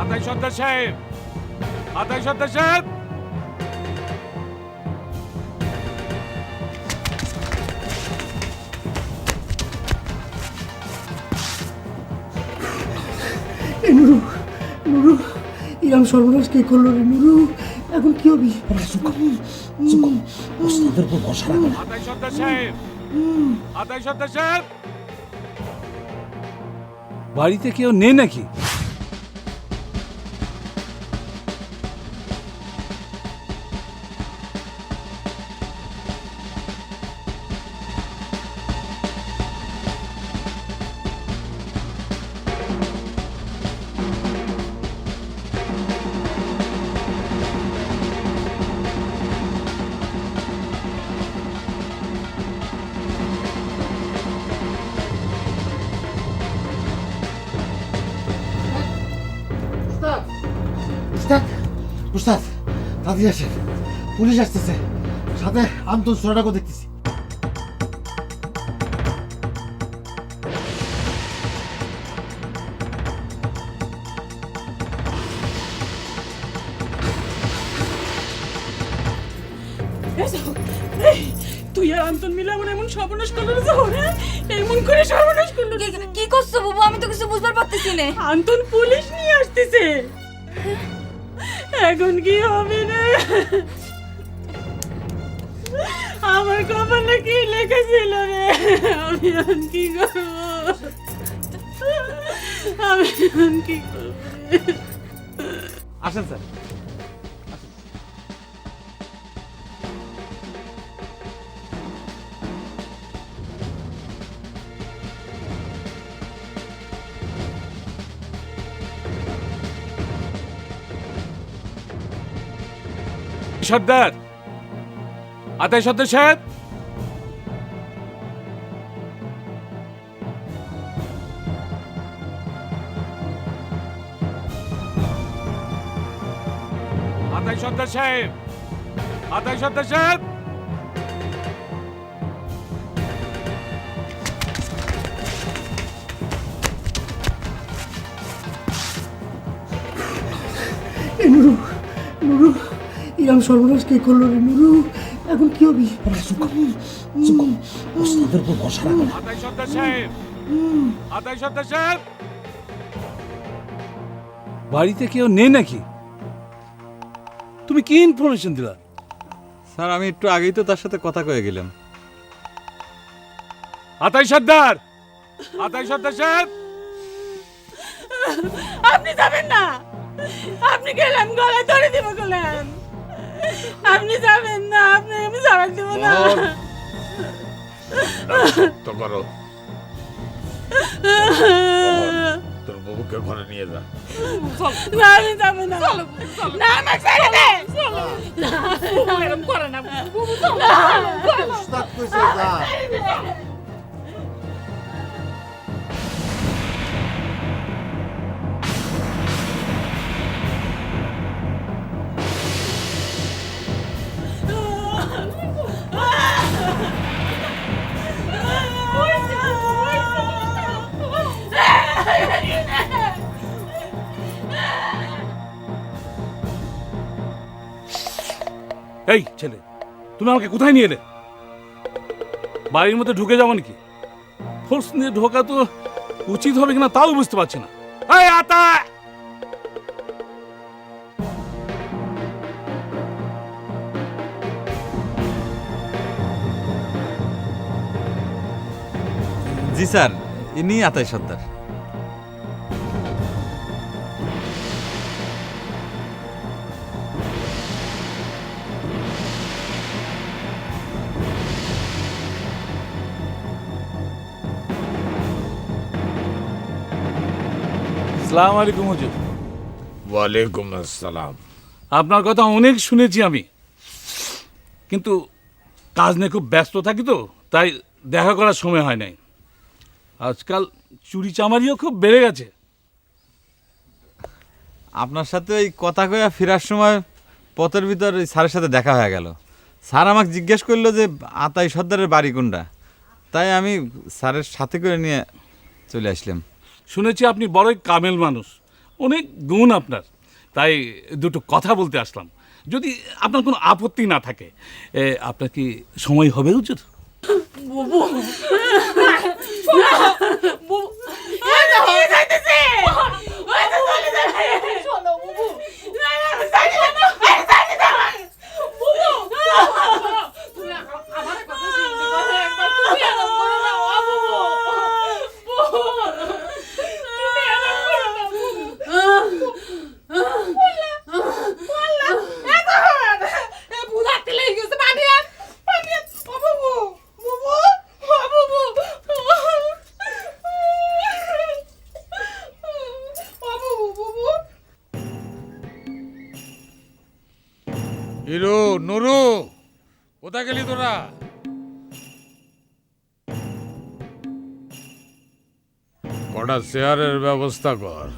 আতাই সর্দার সাহেব! আতাই সর্দার সাহেব! নুরু নুরু ইরাম সর্বনাশ কে করল রে নুরু? এখন কি হবি? ওস্তাদের উপর ভরসা রাখো। আতাই সর্দার সাহেব! আতাই সর্দার সাহেব! বাড়িতে কেউ নেই নাকি? উস্তাদ তাড়াতাড়ি আসেন পুলিশ আসতেছে। সাথে আন্তন সোনাটাকে দেখতেছি। তুই আর আন্তন মিলে আমার এমন সর্বনাশ করল রে হ্যাঁ? এমন করে সর্বনাশ করল রে। কি- কি করছ বাবু? আমি তো কিছু বুঝবার পারতেছি না। আন্তন পুলিশ নিয়ে আসতেছে। এখন কি হবে না আমার কপালে কি লেখা ছিল রে? আমি এখন কি করব? আমি এখন কি করব আসেন স্যার। সর্দার। আতাই সর্দার সাহেব। আতাই সর্দার সাহেব। আতাই সর্দার সাহেব। ইরাম সর্বনাশ কে করল রে নুরু? এখন কি হবি? ওস্তাদের উপর ভরসা রাখো আতাই সর্দার সাহেব আতাই সর্দার সাহেব বাড়িতে কেউ নেই নাকি? তুমি কি ইনফরমেশন দিলা? স্যার আমি একটু আগেই তো তার সাথে কথা কয়ে গেলাম। আতাই সর্দার! আতাই সর্দার সাহেব! আপনি যাবেন না। আপনি গেলেন গলায় ধরে দিব গেলেন। আপনি যাবেন না আপনি আমি যাবেন দিব না। তো করো। তোর বউকে ঘরে নিয়ে যা। না আমি যাব না। না আমার ছেড়ে দে। এরকম করে না এই, ছেলে, তুমি আমাকে কোথায় নিয়ে এলে? বাড়ির মধ্যে ঢুকে যাব নাকি? ফোর্স নিয়ে ঢোকা তো উচিত হবে কিনা তাও বুঝতে পারছি না। আতা! জি স্যার, ইনি আতাই সর্দার। সালাম আলাইকুম হুজুর। ওয়ালাইকুম আসসালাম। আপনার কথা অনেক শুনেছি আমি। কিন্তু কাজ নিয়ে খুব ব্যস্ত থাকি তো তাই দেখা করার সময় হয় নাই। আজকাল চুরি চামারিও খুব বেড়ে গেছে। আপনার সাথে ওই কথা কয়ে ফেরার সময় পথের ভিতর ওই স্যারের সাথে দেখা হয়ে গেল। স্যার আমাকে জিজ্ঞেস করল যে আতাই সর্দারের বাড়ি কোনটা? তাই আমি স্যারের সাথে করে নিয়ে চলে আসলাম। শুনেছি আপনি বড়ই কামেল মানুষ অনেক গুণ আপনার তাই দুটো কথা বলতে আসলাম যদি আপনার কোনো আপত্তি না থাকে এ, আপনার কি সময় হবে হুজুর ওই তো নিয়ে যাইতেছে ওই তো চলে যাবে হিরো, নুরু, কোথায় গেলি তোরা? কটা চেয়ারের ব্যবস্থা কর।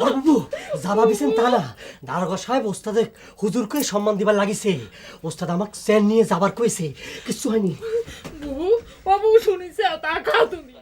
বাবু যা ভাবিছেন তা না। দারোগা সাহেব ওস্তাদে হুজুরকে সম্মান দিবার লাগিছে। ওস্তাদ আমাকে চেন নিয়ে যাবার কইছে। কিচ্ছু হয়নি। বুবু বাবু শুনিছে তা খাও তুমি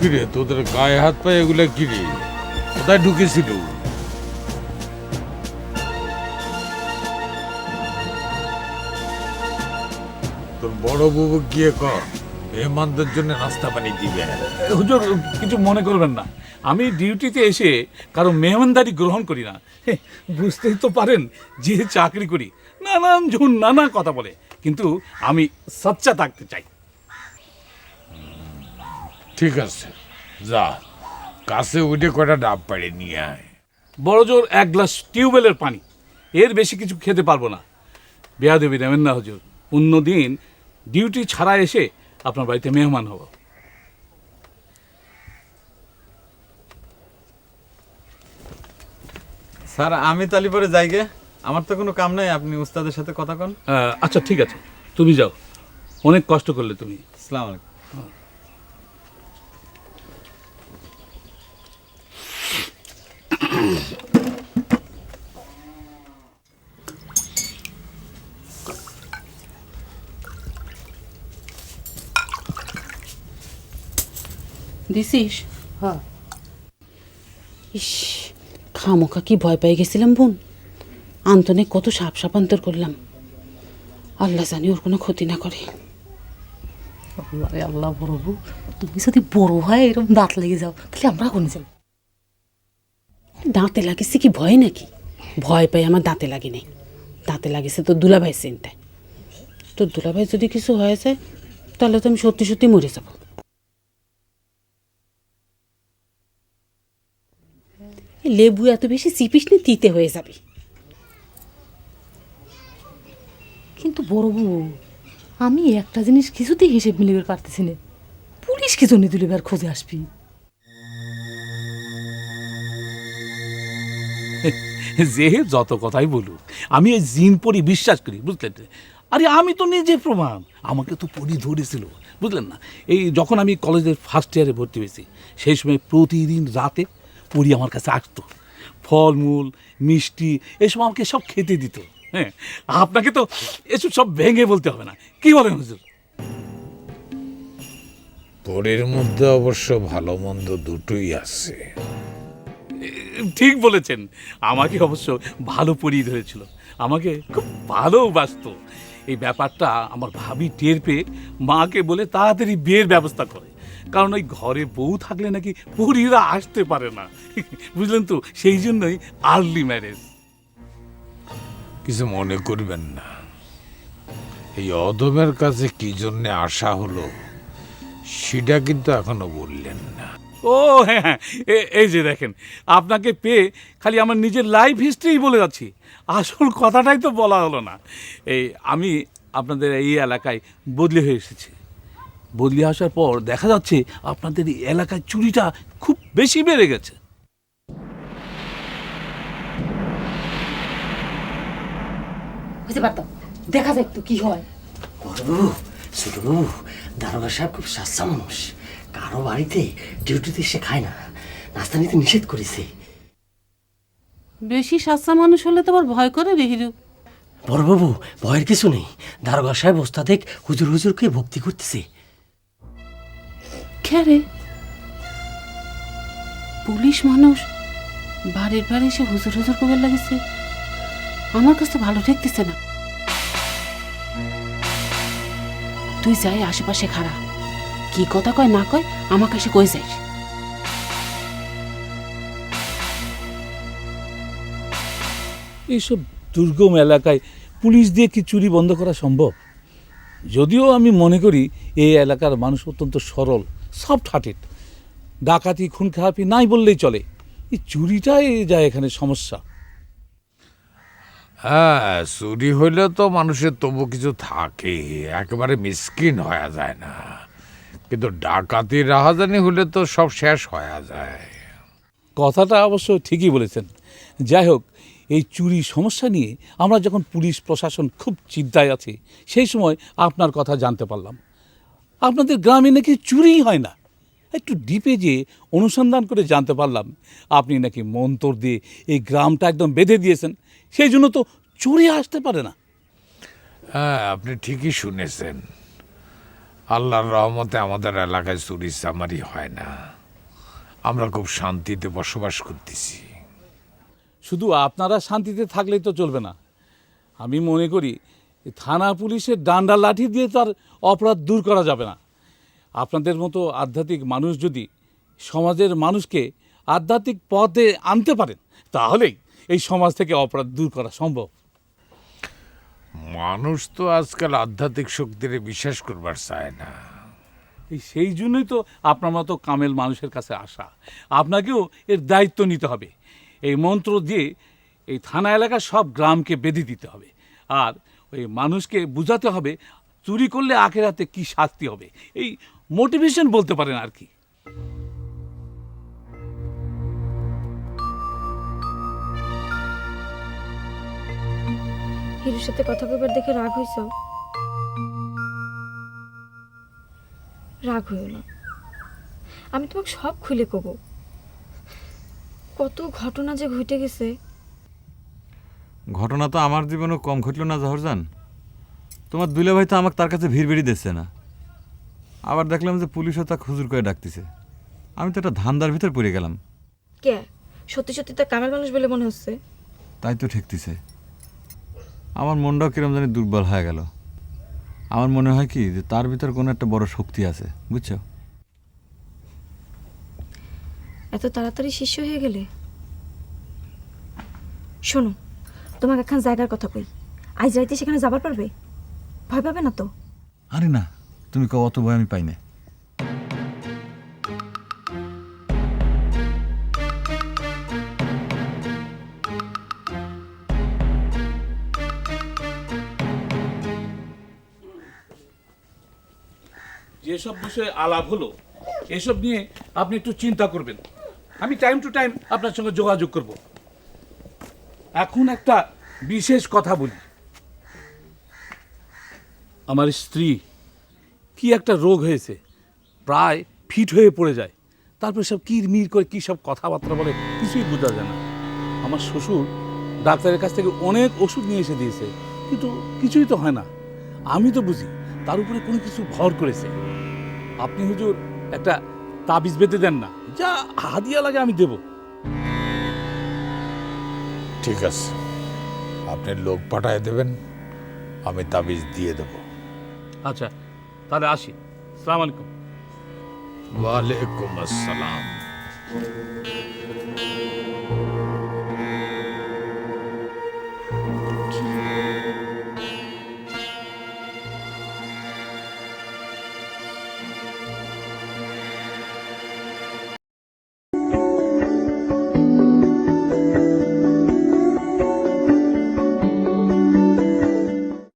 কিরে, তোদের গায়ে হাত পায়ে এগুলো কিরে? কোথায় ঢুকেছিল? তোর বড় বাবু গিয়ে কর, মেহমানদের জন্য নাস্তা পানি দিবে। হুজুর, কিছু মনে করবেন না। আমি ডিউটিতে এসে কারও মেহমানদারি গ্রহণ করি না। বুঝতেই তো পারেন যে চাকরি করি। নানান জন নানা কথা বলে। কিন্তু আমি সচ্চা থাকতে চাই। ঠিক আছে যা। কাছে উঠে কটা ডাব পাড়ে নিয়ে আয়। বড় জোর এক গ্লাস টিউবওয়েলের পানি। এর বেশি কিছু খেতে পারব না। বেয়া দেবী নেবেন না হুজুর। অন্যদিন ডিউটি ছাড়া এসে আপনার বাড়িতে মেহমান হব। স্যার আমি তালি পরে যাই গে। আমার তো কোনো কাম নাই আপনি উস্তাদের সাথে কথা কন। আচ্ছা ঠিক আছে। তুমি যাও। অনেক কষ্ট করলে তুমি। আসসালামু আলাইকুম। দিছিস হ্যাঁ। ইস খামোকা কি ভয় পেয়ে গেছিলাম বোন। আন্তনে কত সাপ সাপান্তর করলাম। আল্লাহ জানি ওর কোনো ক্ষতি না করে। আল্লাহ রে আল্লাহ বড় বউ তুমি যদি বড় হয় এরকম দাঁত লেগে যাও তাহলে আমরা কোন যাব? দাঁতে লাগিছে কি ভয় নাকি? ভয় পাই আমার দাঁতে লাগে নাই। দাঁতে লাগিছে তো দুলাভাই চিন্তায়। তো দুলাভাই যদি কিছু হয়ে যায়, তাহলে তো আমি সত্যি সত্যি মরে যাব। লেবু এত বেশি চিপিস নি, তিতে হয়ে যাবে। কিন্তু বড় বউ, আমি একটা জিনিস কিছুতেই হিসেব মিলিবার পারতেছি না। পুলিশ কি জন্য দুলিবার খোঁজে আসবি? যে যত কথাই বলুক, আমি এই জিন পরি বিশ্বাস করি, বুঝলেন? আরে আমি তো নিজে প্রমাণ, আমাকে তো পরি ধরেছিল, বুঝলেন না? এই যখন আমি কলেজের ফার্স্ট ইয়ারে ভর্তি হয়েছি, সেই সময় প্রতিদিন রাতে পরি আমার কাছে আসতো। ফলমূল, মিষ্টি, এসব আমাকে সব খেতে দিত হ্যাঁ? আপনাকে তো এসব সব ভেঙে বলতে হবে না। কি বলেন হুজুর? পরের মধ্যে অবশ্য ভালো মন্দ দুটোই আছে। ঠিক বলেছেন। আমাকে অবশ্য ভালো পরিয়ে ধরেছিল। আমাকে খুব ভালোবাসত। এই ব্যাপারটা আমার ভাবি টের পেয়ে মাকে বলে তাড়াতাড়ি বিয়ের ব্যবস্থা করে। কারণ ওই ঘরে বউ থাকলে নাকি পরীরা আসতে পারে না। বুঝলেন তো? সেই জন্যই আর্লি ম্যারেজ। কিছু মনে করবেন না। এই অদমের কাছে কি জন্য আসা হলো, সেটা কিন্তু এখনও বললেন না। ও হ্যাঁ হ্যাঁ এ- এই যে দেখেন আপনাকে পেয়ে খালি আমার নিজের লাইফ হিস্ট্রি বলে যাচ্ছি। আসল কথাটাই তো বলা হলো না। এই আমি আপনাদের এই এলাকায় বদলি হয়ে এসেছি। বদলি আসার পর দেখা যাচ্ছে আপনাদের এই এলাকায় চুরিটা খুব বেশি বেড়ে গেছে। হইতে পারতাম। দেখা যাক তো কি হয়। দারোগা সাহেব খুব সাচ্চা মানুষ। কারও বাড়িতে ডিউটিতে সে খায় না। নাস্তা নিতে নিষেধ করেছে। বেশি সাচ্চা মানুষ হলে তো আবার ভয় করে রে হিরু। বড়বাবু ভয়ের কিছু নেই। দারোগা সাহেব ওস্তাদেক হুজুর হুজুরকে ভক্তি করতেছে। খেরে পুলিশ মানুষ? বাড়ির বাড়ি এসে হুজুর হুজুর কবে লাগেছে। আমার কাছে ভালো ঠেকতেছে না। তুই যাই আশেপাশে খাড়া। কি কথা কয় না কয় আমার কাছে কই যাইস এইসব দুর্গম এলাকায় পুলিশ দিয়ে কি চুরি বন্ধ করা সম্ভব? যদিও আমি মনে করি এই এলাকার মানুষ অত্যন্ত সরল সফট হার্টেড ডাকাতি খুন খারাপি নাই বললেই চলে। এই চুরিটাই যায় এখানে সমস্যা। হ্যাঁ চুরি হইলে তো মানুষের তবু কিছু থাকে একেবারে মিসকিন হয়ে যায় না। কিন্তু ডাকাতি রাহাজানি হলে তো সব শেষ হয়ে যায়। কথাটা অবশ্য ঠিকই বলেছেন। যাই হোক এই চুরি সমস্যা নিয়ে আমরা যখন পুলিশ প্রশাসন খুব চিন্তায় আছি সেই সময় আপনার কথা জানতে পারলাম। আপনাদের গ্রামে নাকি চুরিই হয় না? একটু ডিপে যে অনুসন্ধান করে জানতে পারলাম। আপনি নাকি মন্তর দিয়ে এই গ্রামটা একদম বেঁধে দিয়েছেন সেই জন্য তো চুরি আসতে পারে না। হ্যাঁ আপনি ঠিকই শুনেছেন। আল্লাহর রহমতে আমাদের এলাকায় চুরি চামারি হয় না। আমরা খুব শান্তিতে বসবাস করতেছি। শুধু আপনারা শান্তিতে থাকলেই তো চলবে না। আমি মনে করি থানা পুলিশের ডান্ডা লাঠি দিয়ে তার অপরাধ দূর করা যাবে না। আপনাদের মতো আধ্যাত্মিক মানুষ যদি সমাজের মানুষকে আধ্যাত্মিক পথে আনতে পারেন, তাহলেই এই সমাজ থেকে অপরাধ দূর করা সম্ভব। মানুষ তো আজকাল আধ্যাত্মিক শক্তিরে বিশ্বাস করবার চায় না। এই সেই জন্যই তো আপনার মতো কামেল মানুষের কাছে আসা। আপনাকেও এর দায়িত্ব নিতে হবে। এই মন্ত্র দিয়ে এই থানা এলাকার সব গ্রামকে বেঁধে দিতে হবে। আর ওই মানুষকে বোঝাতে হবে, চুরি করলে আখেরাতে কি শাস্তি হবে। এই মোটিভেশন বলতে পারেন আর কি। হিরুর সাথে কথা কইবার দেখে রাগ হইছ? রাগ হইও না। আমি তোমাকে সব খুলে কব। কত ঘটনা যে ঘটে গেছে। ঘটনা তো আমার জীবনেও কম ঘটলো না জহরজান। তোমার দুলে ভাই তো আমাকে তার কাছে ভিড় বেড়ি দিচ্ছে না। আবার দেখলাম যে পুলিশও তাকে হুজুর করে ডাকতেছে। আমি তো একটা ধান্দার ভিতর পড়ে গেলাম। কে? সত্যি সত্যি তা কামের মানুষ বলে মনে হচ্ছে? তাই তো ঠেকতেছে। আমার মনটাও কিরম জানি দুর্বল হয়ে গেল। আমার মনে হয় কি যে তার ভিতর কোনো একটা বড় শক্তি আছে বুঝছ? এত তাড়াতাড়ি শিষ্য হয়ে গেলে? শোনো তোমাকে একখান জায়গার কথা কই। আজ রাইতে সেখানে যাবার পারবে? ভয় পাবে না তো? আরে না তুমি কও অত ভয় আমি পাই না। যেসব বিষয়ে আলাপ হলো, এসব নিয়ে আপনি একটু চিন্তা করবেন। আমি টাইম টু টাইম আপনার সঙ্গে যোগাযোগ করব। এখন একটা বিশেষ কথা বলি। আমার স্ত্রী কি একটা রোগ হয়েছে, প্রায় ফিট হয়ে পড়ে যায়। তারপর সব কিরমির করে কী সব কথাবার্তা বলে কিছুই বোঝা যায় না। আমার শ্বশুর ডাক্তারের কাছ থেকে অনেক ওষুধ নিয়ে এসে দিয়েছে, কিন্তু কিছুই তো হয় না। আমি তো বুঝি তার উপরে কোনো কিছু ভর করেছে। আপনি হুজুর একটা তাবিজ বেঁধে দেন না। যা হাদিয়া লাগে আমি দেব। ঠিক আছে। আপনি লোক পাঠায় দেবেন আমি তাবিজ দিয়ে দেবো। আচ্ছা তাহলে আসি। সালাম আলাইকুম। ওয়ালাইকুম আসসালাম।